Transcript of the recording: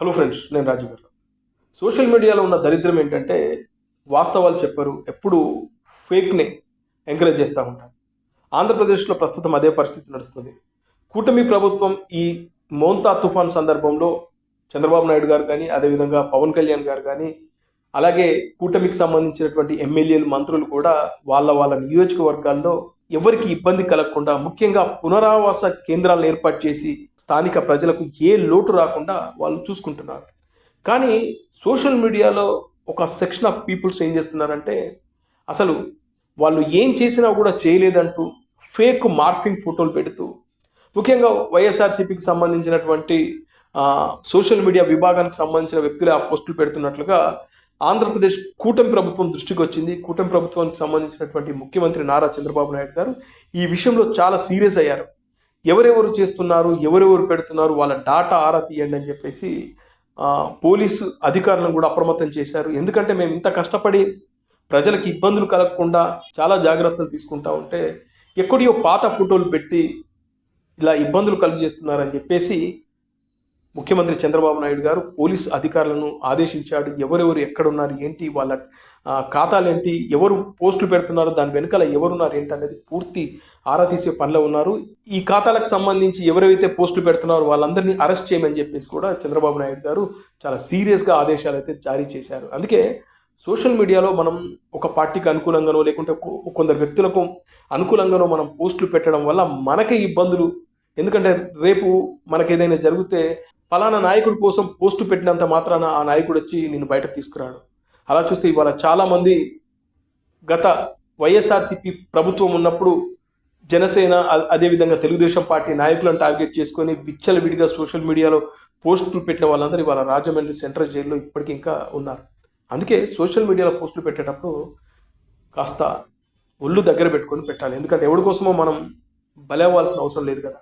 Hello friends నేను రాజు గారు. Social మీడియాలో ఉన్న దరిద్రం ఏంటంటే వాస్తవాలు చెప్పరు ఎప్పుడు ఫేక్నే ఎంకరేజ్ చేస్తూ ఉంటారు. ఆంధ్రప్రదేశ్లో ప్రస్తుతం అదే పరిస్థితి నడుస్తుంది. కూటమి ప్రభుత్వం ఈ మోంతా తుఫాన్ సందర్భంలో చంద్రబాబు నాయుడు గారు కానీ అదేవిధంగా పవన్ కళ్యాణ్ గారు కానీ అలాగే కూటమికి సంబంధించినటువంటి ఎమ్మెల్యేలు మంత్రులు కూడా వాళ్ళ వాళ్ళ నియోజకవర్గాల్లో ఎవరికి ఇబ్బంది కలగకుండా ముఖ్యంగా పునరావాస కేంద్రాలను ఏర్పాటు చేసి స్థానిక ప్రజలకు ఏ లోటు రాకుండా వాళ్ళు చూసుకుంటున్నారు. కానీ సోషల్ మీడియాలో ఒక సెక్షన్ ఆఫ్ పీపుల్స్ ఏం చేస్తున్నారంటే అసలు వాళ్ళు ఏం చేసినా కూడా చేయలేదంటూ ఫేక్ మార్ఫింగ్ ఫోటోలు పెడుతూ ముఖ్యంగా వైఎస్ఆర్సీపీకి సంబంధించినటువంటి సోషల్ మీడియా విభాగానికి సంబంధించిన వ్యక్తులు ఆ పోస్టులు పెడుతున్నట్లుగా ఆంధ్రప్రదేశ్ కూటమి ప్రభుత్వం దృష్టికి వచ్చింది. కూటమి ప్రభుత్వానికి సంబంధించినటువంటి ముఖ్యమంత్రి నారా చంద్రబాబు నాయుడు గారు ఈ విషయంలో చాలా సీరియస్ అయ్యారు. ఎవరెవరు చేస్తున్నారు ఎవరెవరు పెడుతున్నారు వాళ్ళ డాటా ఆరా తీయండి అని చెప్పేసి పోలీసు అధికారులను కూడా అప్రమత్తం చేశారు. ఎందుకంటే మేము ఇంత కష్టపడి ప్రజలకు ఇబ్బందులు కలగకుండా చాలా జాగ్రత్తలు తీసుకుంటా ఉంటే ఎక్కడియో పాత ఫోటోలు పెట్టి ఇలా ఇబ్బందులు కలుగజేస్తున్నారని చెప్పేసి ముఖ్యమంత్రి చంద్రబాబు నాయుడు గారు పోలీస్ అధికారులను ఆదేశించాడు. ఎవరెవరు ఎక్కడున్నారు ఏంటి వాళ్ళ ఖాతాలు ఏంటి ఎవరు పోస్టులు పెడుతున్నారు దాని వెనుకల ఎవరున్నారు ఏంటి అనేది పూర్తి ఆరా తీసే పనిలో ఉన్నారు. ఈ ఖాతాలకు సంబంధించి ఎవరైతే పోస్టులు పెడుతున్నారో వాళ్ళందరినీ అరెస్ట్ చేయమని చెప్పేసి కూడా చంద్రబాబు నాయుడు గారు చాలా సీరియస్గా ఆదేశాలు అయితే జారీ చేశారు. అందుకే సోషల్ మీడియాలో మనం ఒక పార్టీకి అనుకూలంగానో లేకుంటే కొందరు వ్యక్తులకు అనుకూలంగానో మనం పోస్టులు పెట్టడం వల్ల మనకే ఇబ్బందులు. ఎందుకంటే రేపు మనకి ఏదైనా జరిగితే ఫలానా నాయకుడి కోసం పోస్టు పెట్టినంత మాత్రాన ఆ నాయకుడు వచ్చి నేను బయటకు తీసుకురాడు. అలా చూస్తే ఇవాళ చాలామంది గత వైఎస్ఆర్సీపీ ప్రభుత్వం ఉన్నప్పుడు జనసేన అదేవిధంగా తెలుగుదేశం పార్టీ నాయకులను టార్గెట్ చేసుకొని విచ్చలవిడిగా సోషల్ మీడియాలో పోస్టులు పెట్టిన వాళ్ళందరూ ఇవాళ రాజమండ్రి సెంట్రల్ జైల్లో ఇప్పటికీ ఇంకా ఉన్నారు. అందుకే సోషల్ మీడియాలో పోస్టులు పెట్టేటప్పుడు కాస్త ఒళ్ళు దగ్గర పెట్టుకొని పెట్టాలి. ఎందుకంటే ఎవరి కోసమో మనం బలవ్వాల్సిన అవసరం లేదు కదా.